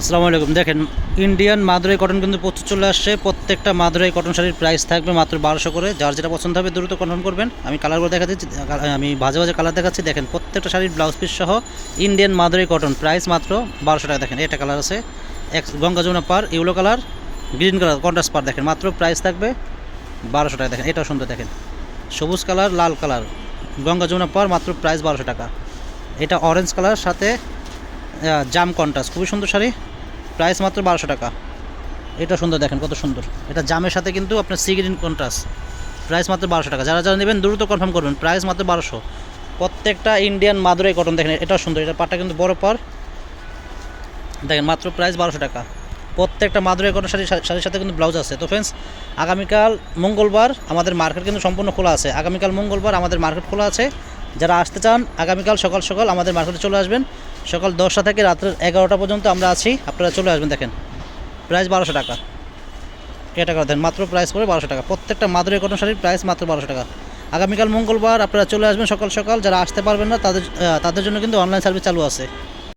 আসসালামু আলাইকুম। দেখেন ইন্ডিয়ান মাদুরাই কটন কিন্তু প্রচুর চলে আসছে। প্রত্যেকটা মাদুরাই কটন শাড়ির প্রাইস থাকবে মাত্র বারোশো করে। যার যেটা পছন্দ হবে দ্রুত কনফার্ম করবেন। আমি কালারগুলো দেখা দিচ্ছি আমি ভাজে ভাজে কালার দেখাচ্ছি। দেখেন, প্রত্যেকটা শাড়ির ব্লাউজ পিস সহ ইন্ডিয়ান মাদুরাই কটন প্রাইস মাত্র বারোশো টাকা। দেখেন, এটা কালার আছে। এক গঙ্গা যমুনা পার yellow colour green colour contrast পার। দেখেন, মাত্র প্রাইস থাকবে বারোশো টাকা। দেখেন, এটাও সুন্দর। দেখেন, সবুজ কালার লাল কালার গঙ্গা যমুনা পার, মাত্র প্রাইস বারোশো টাকা। এটা অরেঞ্জ কালার সাথে জাম কন্ট্রাস্ট। খুবই সুন্দর শাড়ি। প্রাইস মাত্র বারোশো টাকা। এটা সুন্দর দেখেন, কত সুন্দর। এটা জামের সাথে কিন্তু আপনার সি গ্রিন কন্ট্রাস্ট। প্রাইস মাত্র বারোশো টাকা। যারা যারা নেবেন, দ্রুত কনফার্ম করবেন। প্রাইস মাত্র বারোশো। প্রত্যেকটা ইন্ডিয়ান মাদুরাই কটন দেখেন এটাও সুন্দর। এটা পাটটা কিন্তু বড় পার। দেখেন, মাত্র প্রাইস বারোশো টাকা। প্রত্যেকটা মাদুরাই কটন শাড়ি শাড়ির সাথে কিন্তু ব্লাউজ আছে। তো ফ্রেন্ডস আগামীকাল মঙ্গলবার আমাদের মার্কেট কিন্তু সম্পূর্ণ খোলা আছে। আগামীকাল মঙ্গলবার আমাদের মার্কেট খোলা আছে। যারা আসতে চান, আগামীকাল সকাল সকাল আমাদের মার্কেটে চলে আসবেন। সকাল দশটা থেকে রাত্রের এগারোটা পর্যন্ত আমরা আছি। আপনারা চলে আসবেন, দেখেন। প্রাইস বারোশো টাকা। এটা টাকা দেন, মাত্র প্রাইস পড়ে বারোশো টাকা। প্রত্যেকটা মাদুরের কটন শাড়ির প্রাইস মাত্র বারোশো টাকা। আগামীকাল মঙ্গলবার আপনারা চলে আসবেন সকাল সকাল। যারা আসতে পারবেন না, তাদের তাদের জন্য কিন্তু অনলাইন সার্ভিস চালু আছে।